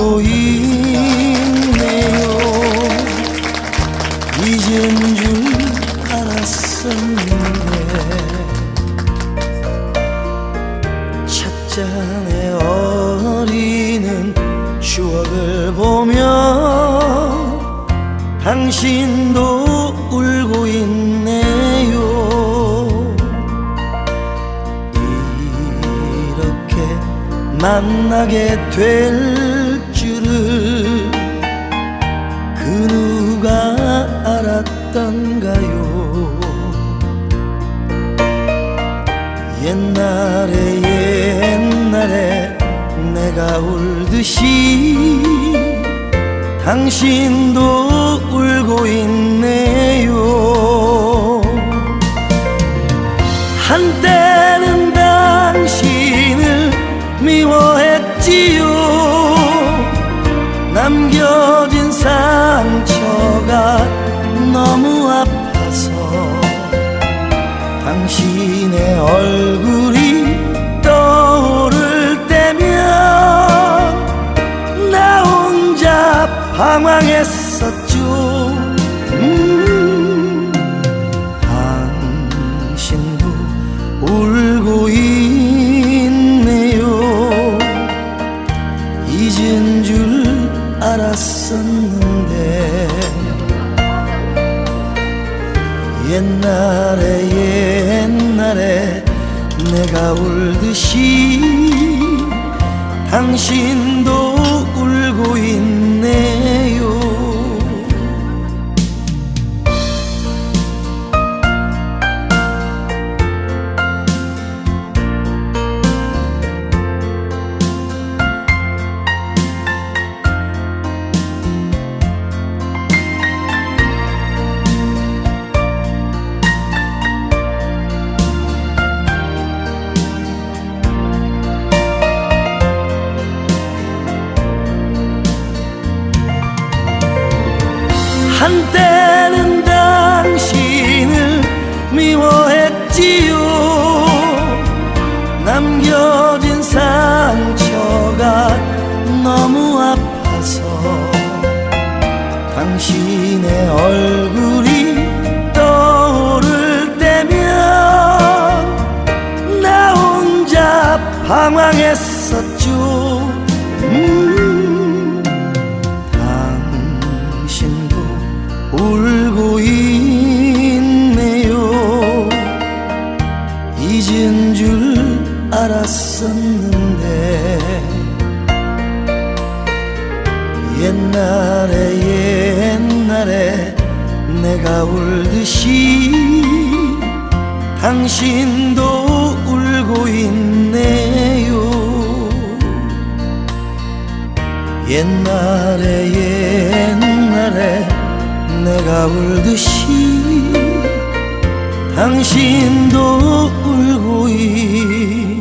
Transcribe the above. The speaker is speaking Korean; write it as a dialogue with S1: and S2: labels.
S1: 울고 있네요. 잊은 줄 알았었는데. 찻잔에 어리는 추억을 보며 당신도 울고 있네요. 이렇게 만나게 될 그 누가 알았던가요? 옛날에 옛날에 내가 울듯이 당신도 울고 있네 당신의 얼굴이 떠오를 때면 나 혼자 방황했었죠. 음, 당신도 울고 있네요. 잊은 줄 알았었는데 옛날에 옛날에 내가 울듯이 당신도 울고 있네 당신의 얼굴이 떠오를 때면 나 혼자 방황했었죠. 음, 당신도 울고 있네요. 잊은 줄 알았었는데 옛날에 옛날에 내가 울듯이 당신도 울고 있네요. 옛날에 옛날에 내가 울듯이 당신도 울고 있